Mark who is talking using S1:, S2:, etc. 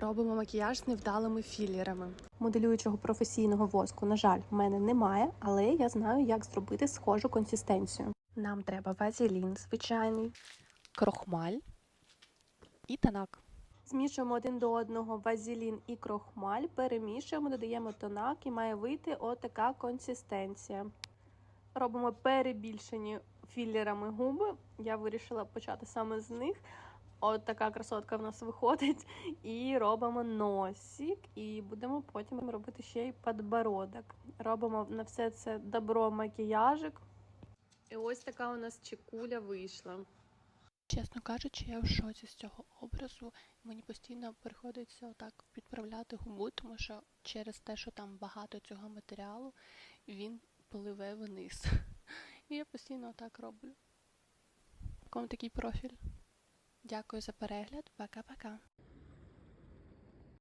S1: Робимо макіяж з невдалими філерами.
S2: Моделюючого професійного воску, на жаль, в мене немає, але я знаю, як зробити схожу консистенцію.
S1: Нам треба вазелін звичайний, крохмаль і танак.
S2: Змішуємо один до одного вазелін і крохмаль, перемішуємо, додаємо тонак і має вийти отака консистенція. Робимо перебільшені філерами губи. Я вирішила почати саме з них. От така красотка в нас виходить. І робимо носик, і будемо потім робити ще й подбородок. Робимо на все це добро макіяжик. І ось така у нас чекуля вийшла.
S1: Чесно кажучи, я в шоці з цього образу. Мені постійно приходиться отак підправляти губу, тому що через те, що там багато цього матеріалу, він пливе вниз. І я постійно отак роблю. Кому такий профіль. Дякую за перегляд. Пока-пока.